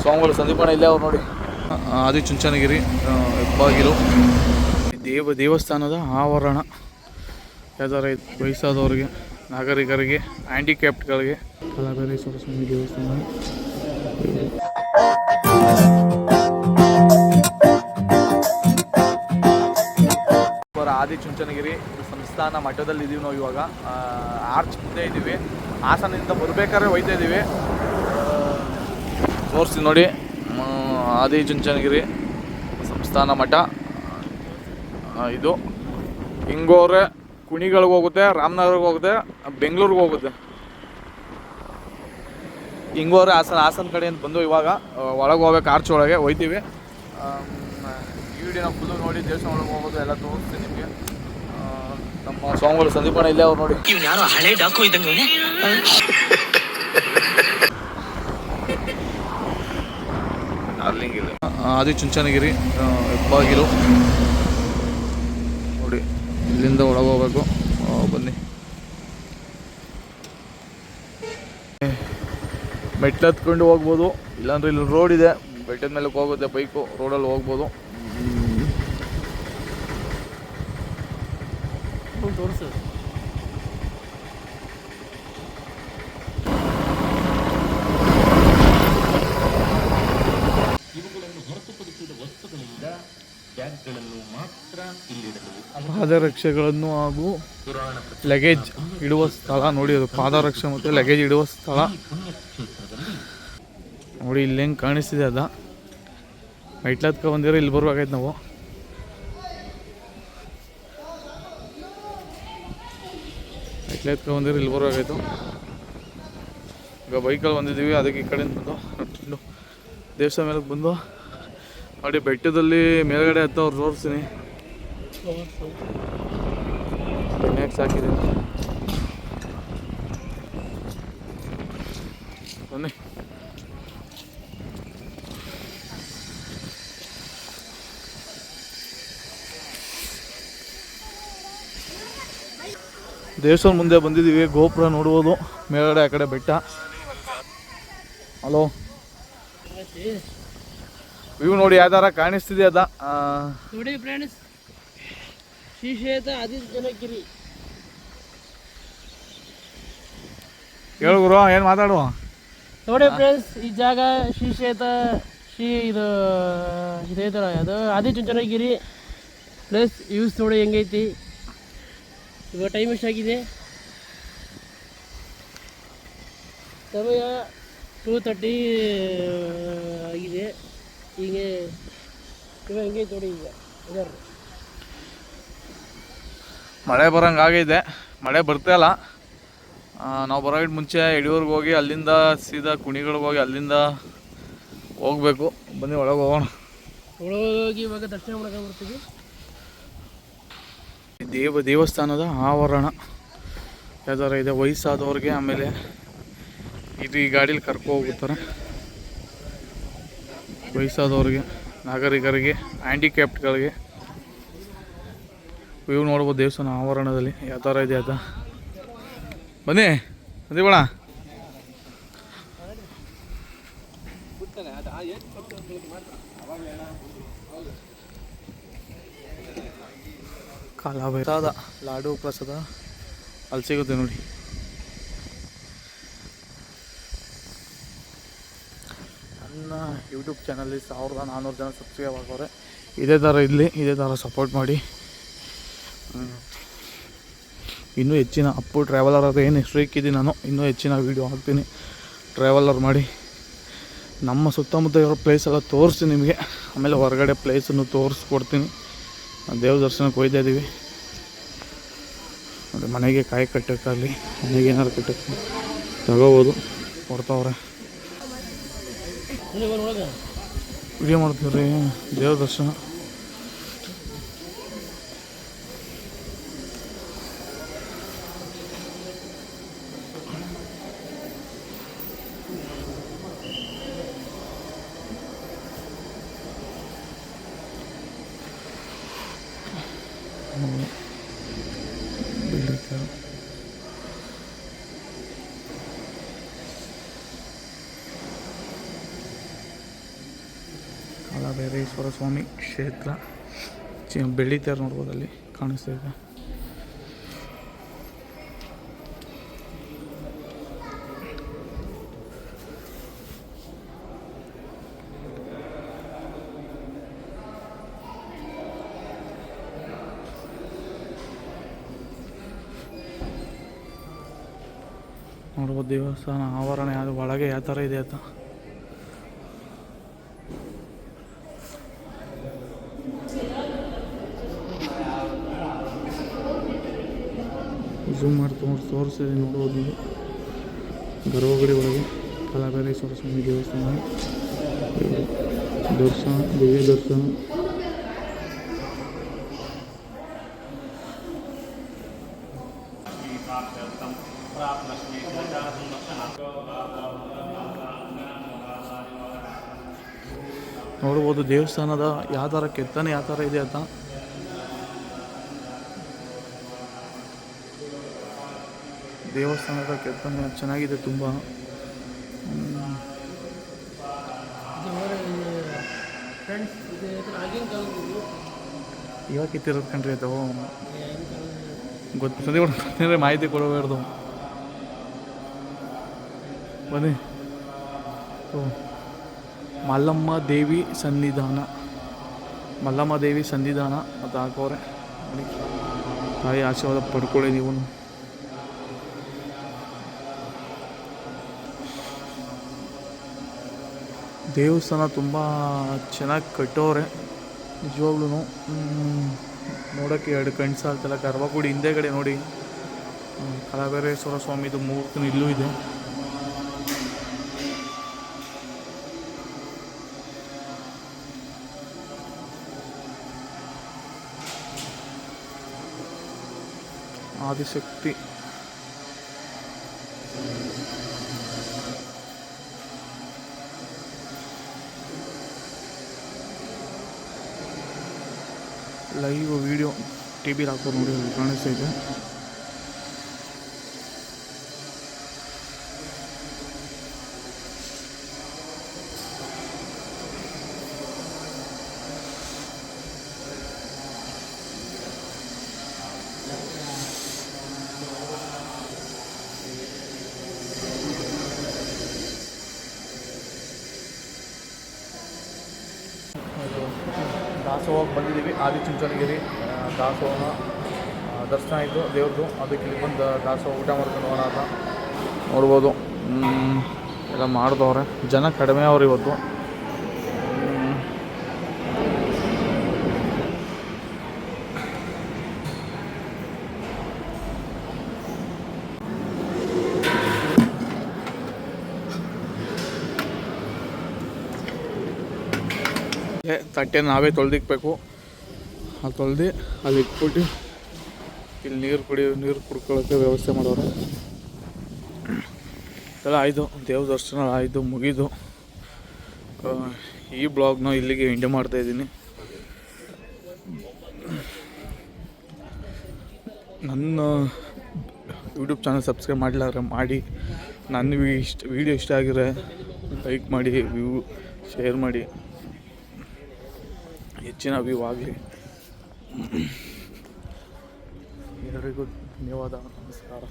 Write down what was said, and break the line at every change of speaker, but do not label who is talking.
ಸ್ವಾಮಿಗಳು ಸಂದೀಪಣ್ಣ ಇಲ್ಲೇ ಅವ್ರು ನೋಡಿ. ಆದಿ ಚುಂಚನಗಿರಿ ಹೆಬ್ಬಾಗಿಲು. ದೇವ ದೇವಸ್ಥಾನದ ಆವರಣ. ಯಾವ್ದಾರ ವಯಸ್ಸಾದವ್ರಿಗೆ ನಾಗರಿಕರಿಗೆ ಹ್ಯಾಂಡಿಕ್ಯಾಪ್ಟ್ಗಳಿಗೆ. ಕಲಾಬೇರೇಶ್ವರ ಸ್ವಾಮಿ ದೇವಸ್ಥಾನ. ಆದಿ ಚುಂಚನಗಿರಿ ಸಂಸ್ಥಾನ ಮಠದಲ್ಲಿ ಇದೀವಿ ನಾವು ಇವಾಗ. ಆರ್ಚ್ ಮುಂದೆ ಇದ್ದೀವಿ. ಹಾಸನದಿಂದ ಬರಬೇಕಾದ್ರೆ ಹೋಯ್ತಾ ಇದ್ದೀವಿ. ತೋರಿಸ್ತೀನಿ ನೋಡಿ. ಆದಿ ಚುಂಚನಗಿರಿ ಸಂಸ್ಥಾನ ಮಠ. ಇದು ಹಿಂಗೋರೆ ಕುಣಿಗಳಿಗೆ ಹೋಗುತ್ತೆ, ರಾಮನಗರ್ಗೆ ಹೋಗುತ್ತೆ, ಬೆಂಗಳೂರಿಗೆ ಹೋಗುತ್ತೆ. ಹಿಂಗೋರೆ ಹಾಸನ ಹಾಸನ ಕಡೆಯಿಂದ ಬಂದು ಇವಾಗ ಒಳಗೆ ಹೋಗ್ಬೇಕು, ಆರ್ಚ್ ಒಳಗೆ ಹೋಯ್ತೀವಿ. ಈ ಫುಲ್ಲು ನೋಡಿ, ದೇವಸ್ಥಾನ ಒಳಗೆ ಹೋಗೋದು ಎಲ್ಲ ತೋರಿಸ್ತೀನಿ ನಿಮಗೆ. ನಮ್ಮ ಸ್ವಾಮಿಗಳು ಸಂದೀಪಣ್ಣ ಇಲ್ಲೇ ಅವ್ರು ನೋಡಿ.
ಯಾರೋ ಹಳೆ ಡಾಕು ಇದ್ದಂಗೆ
ಆದಿ ಚುಂಚನಗಿರಿ ಹೆಬ್ಬಾಗಿಲು. ನೋಡಿ ಇಲ್ಲಿಂದ ಒಳಗೆ ಹೋಗ್ಬೇಕು. ಬನ್ನಿ. ಮೆಟ್ಲು ಹತ್ಕೊಂಡು ಹೋಗ್ಬೋದು. ಇಲ್ಲಾಂದ್ರೆ ಇಲ್ಲಿ ರೋಡ್ ಇದೆ. ಬೆಟ್ಟದ ಮೇಲೆ ಹೋಗುತ್ತೆ ಬೈಕು ರೋಡಲ್ಲಿ ಹೋಗ್ಬೋದು.
ತೋರಿಸು.
ಪಾದರಕ್ಷೆಗಳನ್ನು ಹಾಗೂ ಲಗೇಜ್ ಇಡುವ ಸ್ಥಳ ನೋಡಿ, ಅದು ಪಾದರಕ್ಷೆ ಮತ್ತು ಲಗೇಜ್ ಇಡುವ ಸ್ಥಳ. ನೋಡಿ, ಇಲ್ಲಿ ಹೆಂಗೆ ಕಾಣಿಸ್ತಿದೆ ಅದ. ಮೆಟ್ಲತ್ಕ ಬಂದಿರೋ ಇಲ್ಲಿ ಬರ್ಬೇಕಾಯ್ತು ನಾವು. ಮೆಟ್ಲತ್ಕ ಬಂದಿರೋ ಇಲ್ಲಿ ಬರ್ಬೇಕಾಯ್ತು ಈಗ ಬೈಕಲ್ಲಿ ಬಂದಿದ್ದೀವಿ, ಅದಕ್ಕೆ ಈ ಕಡೆಯಿಂದ ಬಂದು ನೋಡ್ಕೊಂಡು ದೇವಸ್ಥಾನ ಮೇಲೆ ಬಂದು, ನೋಡಿ, ಬೆಟ್ಟದಲ್ಲಿ ಮೇಲ್ಗಡೆ ಹತ್ತವ್ರು ತೋರಿಸ್ತೀನಿ. ನೆಕ್ಸ್ಟ್ ಹಾಕಿದೆ ಬನ್ನಿ ದೇವಸ್ಥಾನ ಮುಂದೆ ಬಂದಿದ್ದೀವಿ ಗೋಪುರ ನೋಡ್ಬೋದು ಮೇಲ್ಗಡೆ ಆ ಕಡೆ ಬೆಟ್ಟ. ಹಲೋ? ವ್ಯೂ ನೋಡಿ ಯಾವ್ದಾರ ಕಾಣಿಸ್ತಿದೆ ಅದ?
ನೋಡಿ ಫ್ರೆಂಡ್ಸ್. ಶ್ರೀಶೇತ ಆದಿ ಜನಗಿರಿ.
ಹೇಳು ಗುರು ಏನು ಮಾತಾಡುವ
ನೋಡಿ ಫ್ರೆಂಡ್ಸ್ ಈ ಜಾಗ ಶ್ರೀಶೇತ ಶ್ರೀ ಇದು ಇದೈತಲ್ಲ ಅದು ಆದಿ ಚುಂಚನಗಿರಿ ಪ್ಲಸ್ ಯೂಸ್ ನೋಡಿ ಹೆಂಗೈತಿ. ಇವಾಗ ಟೈಮ್ ಎಷ್ಟಾಗಿದೆ ಸಮಯ ಟೂ ತರ್ಟಿ ಆಗಿದೆ. ಹೀಗೆ ಇವಾಗ ಹೆಂಗೈತೆ ನೋಡಿ ಈಗ ಇದರ
ಮಳೆ ಬರೋಂಗೆ ಆಗೈತೆ. ಮಳೆ ಬರ್ತಾ ಇಲ್ಲ. ನಾವು ಬರೋಗಿಟ್ಟು ಮುಂಚೆ ಯಡಿಯೂರ್ಗೆ ಹೋಗಿ ಅಲ್ಲಿಂದ ಸೀದಾ ಕುಣಿಗಳಿಗೆ ಹೋಗಿ ಅಲ್ಲಿಂದ ಹೋಗ್ಬೇಕು. ಬನ್ನಿ ಒಳಗೆ ಹೋಗೋಣ.
ಇವಾಗ ದರ್ಶನ ಬರ್ತೀವಿ.
ದೇವ ದೇವಸ್ಥಾನದ ಆವರಣ. ಯಾವ್ದಾರ ಇದೆ ವಯಸ್ಸಾದವ್ರಿಗೆ ಆಮೇಲೆ ಇದು ಈ ಗಾಡೀಲಿ ಕರ್ಕೊ ಹೋಗ್ಬಿಡ್ತಾರೆ. ವಯಸ್ಸಾದವ್ರಿಗೆ ನಾಗರಿಕರಿಗೆ ಹ್ಯಾಂಡಿಕ್ಯಾಪ್ಟ್ಗಳಿಗೆ ಇವು ನೋಡ್ಬೋದು ದೇವಸ್ಥಾನ ಆವರಣದಲ್ಲಿ ಯಾವ ಥರ ಇದೆ ಅದ ಬನ್ನಿ ಸಂದೀಪಣ್ಣ ಕಾಲಾಭೈರಾದ ಲಾಡು ಪ್ರಸಾದ, ಅಲ್ಲಿ ಸಿಗುತ್ತೆ ನೋಡಿ. ನನ್ನ ಯೂಟ್ಯೂಬ್ ಚಾನಲ್ಲಿ ಸಾವಿರದ ನಾನ್ನೂರು ಜನ ಸಬ್ಸ್ಕ್ರೈಬ್ ಆಗೋರೆ ಇದೇ ಥರ ಇರಲಿ, ಇದೇ ಥರ ಸಪೋರ್ಟ್ ಮಾಡಿ. ಇನ್ನೂ ಹೆಚ್ಚಿನ ಅಪ್ಪು ಟ್ರಾವೆಲರ್ ಅದು ಏನು ಹೆಸರು ಇಕ್ಕಿದ್ದೀನಿ ನಾನು ಇನ್ನೂ ಹೆಚ್ಚಿನ ವೀಡಿಯೋ ಹಾಕ್ತೀನಿ. ಟ್ರಾವೆಲರ್ ಮಾಡಿ. ನಮ್ಮ ಸುತ್ತಮುತ್ತ ಇರೋ ಪ್ಲೇಸ್ ಎಲ್ಲ ತೋರಿಸ್ತೀನಿ ನಿಮಗೆ. ಆಮೇಲೆ ಹೊರಗಡೆ ಪ್ಲೇಸನ್ನು ತೋರಿಸ್ಕೊಡ್ತೀನಿ. ದೇವ್ರ ದರ್ಶನಕ್ಕೆ ಹೋಯ್ತಾ ಇದ್ದೀವಿ ನೋಡಿ ಮನೆಗೆ ಕಾಯಿ ಕಟ್ಟೋಕ್ಕಾಗಲಿ ಮನೆಗೆ ಏನಾದ್ರು ಕಟ್ಟಕ್ಕೆ ತಗೋಬೋದು ಕೊಡ್ತಾವ್ರೆ
ವೀಡಿಯೋ
ವಿಡಿಯೋ ಮಾಡ್ತೀವಿ ರೀ ದೇವ್ರ ದರ್ಶನ. ಕಾಲಭೈರೇಶ್ವರ ಸ್ವಾಮಿ ಕ್ಷೇತ್ರ. ಚಿ ಬೆಳಿತಾರೆ ನೋಡ್ಬೋದು ಅಲ್ಲಿ ಕಾಣಿಸ್ತಾ ಇದೆ. ನೋಡ್ಬೋದು ದೇವಸ್ಥಾನ ಆವರಣ ಯಾವುದು ಒಳಗೆ ಯಾವ ಥರ ಇದೆ ಅಂತ. ಝೂಮ್ ಮಾಡಿ ತೋರಿಸಿ, ತೋರಿಸಿದೆ ನೋಡ್ಬೋದು ನೀವು ಗರ್ಭಗುಡಿ ಒಳಗೆ ಕಲಾಭೈರೇಶ್ವರ ಸ್ವಾಮಿ ದೇವಸ್ಥಾನ. ದರ್ಶನ, ದಿವ್ಯ ದರ್ಶನ. ನೋಡ್ಬೋದು ದೇವಸ್ಥಾನದ ಯಾವ ಥರ ಕೆತ್ತನೆ ಯಾವ ಥರ ಇದೆ ಅಂತ. ದೇವಸ್ಥಾನದ ಕೆತ್ತನೆ ಚೆನ್ನಾಗಿದೆ ತುಂಬ. ಇವಾಗ ಕಿತ್ತಿರೋದು ಕಣ್ರಿ ಅದು? ಗೊತ್ತು ಕೊಡ್ತಾರೆ ಮಾಹಿತಿ ಕೊಡಬಾರ್ದು. ಬನ್ನಿ. ಮಲ್ಲಮ್ಮ ದೇವಿ ಸನ್ನಿಧಾನ. ಮಲ್ಲಮ್ಮ ದೇವಿ ಸನ್ನಿಧಾನ ಅಂತ ಹಾಕೋರೆ ತಾಯಿ ಆಶೀರ್ವಾದ ಪಡ್ಕೊಳ್ಳಿ ನೀವು ದೇವಸ್ಥಾನ ತುಂಬ ಚೆನ್ನಾಗಿ ಕಟ್ಟೋರೆ ನಿಜವಾಗ್ಲೂ ನೋಡೋಕ್ಕೆ ಎರಡು ಕಣ್ಣು ಸಾಲ್ತಲ್ಲ ಗರ್ಭಗುಡಿ ಹಿಂದೆಗಡೆ ನೋಡಿ. ಹ್ಮ್, ಕಲಾಭೈರೇಶ್ವರ ಸ್ವಾಮಿದು ಮೂರ್ತಿ ಇಲ್ಲೂ ಇದೆ. ಆದಿಶಕ್ತಿ ಲೈವ್ ವಿಡಿಯೋ ಟಿ ವಿಲಿ ಹಾಕೋದು ನೋಡಿ ಅಲ್ಲಿ ಕಾಣಿಸ್ತಾ ಇದೆ ದಾಸೋಹಕ್ಕೆ ಬಂದಿದ್ದೀವಿ. ಆದಿಚುಂಚನಗಿರಿ ಚುಂಚನಗಿರಿ ದಾಸೋಹ ದರ್ಶನ ಆಯಿತು ದೇವ್ರದ್ದು ಅದಕ್ಕೆ ಇಲ್ಲಿ ಬಂದು ದಾಸೋಹ ಊಟ ಮಾಡ್ಕೊಂಡು ಹೋಗೋಣ ಅಂತ ನೋಡ್ಬೋದು. ಎಲ್ಲ ಮಾಡಿದವ್ರೆ. ಜನ ಕಡಿಮೆ ಅವ್ರು ಇವತ್ತು. ತಟ್ಟೆ ನಾವೇ ತೊಳ್ದಿಕ್ಬೇಕು. ಅದು ತೊಳ್ದು ಅಲ್ಲಿ ಇಟ್ಬಿಟ್ಟು ಇಲ್ಲಿ ನೀರು ಕುಡಿಯೋ ನೀರು ಕುಡ್ಕೊಳ್ಳೋಕ್ಕೆ ವ್ಯವಸ್ಥೆ ಮಾಡೋರು. ಎಲ್ಲ ಆಯಿತು. ದೇವ್ರ ದರ್ಶನ ಆಯಿತು ಮುಗಿದು ಈ ಬ್ಲಾಗ್ನ ಇಲ್ಲಿಗೆ ಎಂಡ್ ಮಾಡ್ತಾ ಇದ್ದೀನಿ. ನನ್ನ ಯೂಟ್ಯೂಬ್ ಚಾನಲ್ ಸಬ್ಸ್ಕ್ರೈಬ್ ಮಾಡಲಾರ ಮಾಡಿ. ನನ್ನ ಇಷ್ಟ ವೀಡಿಯೋ ಇಷ್ಟ ಆಗಿದ್ರೆ ಲೈಕ್ ಮಾಡಿ, ವ್ಯೂ ಶೇರ್ ಮಾಡಿ. ಹೆಚ್ಚಿನ ವ್ಯೂ ಆಗಲಿ ಎಲ್ಲರಿಗೂ ಧನ್ಯವಾದ ನಮಸ್ಕಾರ.